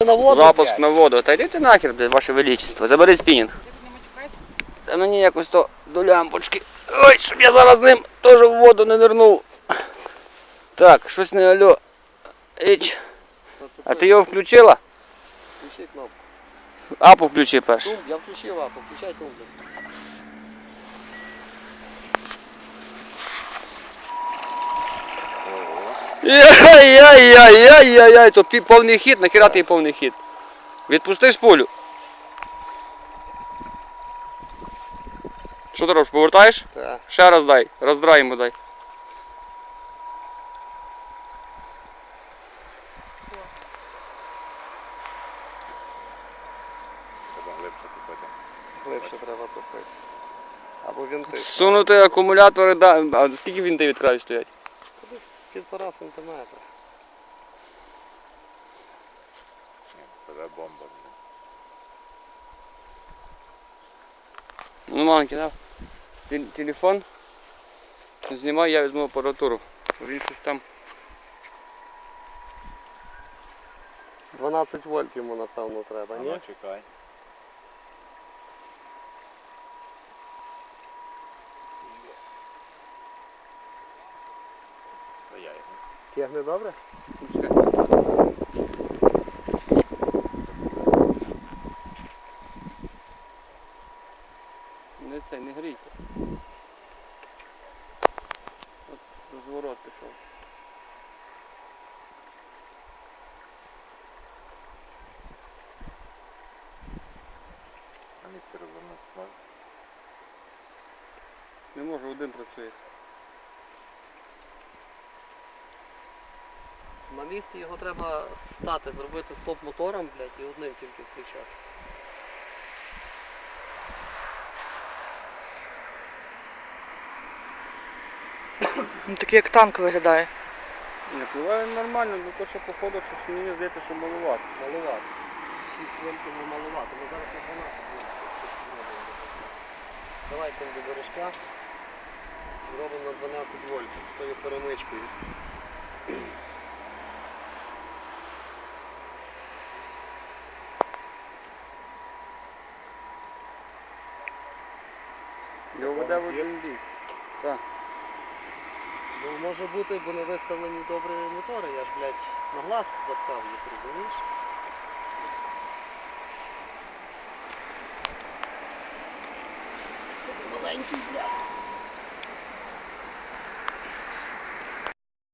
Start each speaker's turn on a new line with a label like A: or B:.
A: На воду,
B: Запуск
A: блядь.
B: на воду. Та йди ти нахер, блядь, ваше величество. Забери спінінг. Та мені якось то до лямпочки. Ой, щоб я зараз ним теж в воду не нирнув. Так, щось не алло. Іч. А ти його включила?
A: Включи кнопку.
B: Апу включи перш.
A: Тум, я включив апу, включай тум. Блядь.
B: Яй-яй-яй-яй-яй, то повний хід, нахіра ти повний хід. Відпусти шпулю. Що ти робиш, повертаєш?
A: Так.
B: Ще раз дай, роздрай йому дай.
A: Глибше треба топити. Або вінти.
B: Сунути акумулятори, да. А скільки вінти від краю стоять?
A: Десь півтора сантиметра.
C: Тебе бомба.
B: Ну, маленький, да? Тел- Телефон. Знімай, я візьму апаратуру. Він щось там.
A: 12 вольт йому напевно треба, ні?
C: Ну, чекай. Його.
A: Тягне добре?
B: Не це, не грійте. От розворот пішов.
C: На місці розвернутися можеш?
B: Не можу, один працює.
A: На місці його треба стати, зробити стоп мотором, блядь, і одним тільки включати.
D: Ну, такий як танк виглядає.
B: Не впливає нормально, ну то що походу, що мені здається, що маловато.
A: Маловато. 6 вольтів ну, маловато. Ми зараз на 12 вольтів. Давайте до бережка. Зробимо на 12 вольт з тою перемичкою.
B: Його веде в один бік. Так.
A: Ну може бути, бо не виставлені добрі мотори, я ж, блядь, на глаз запхав їх, розумієш? Маленький, блядь.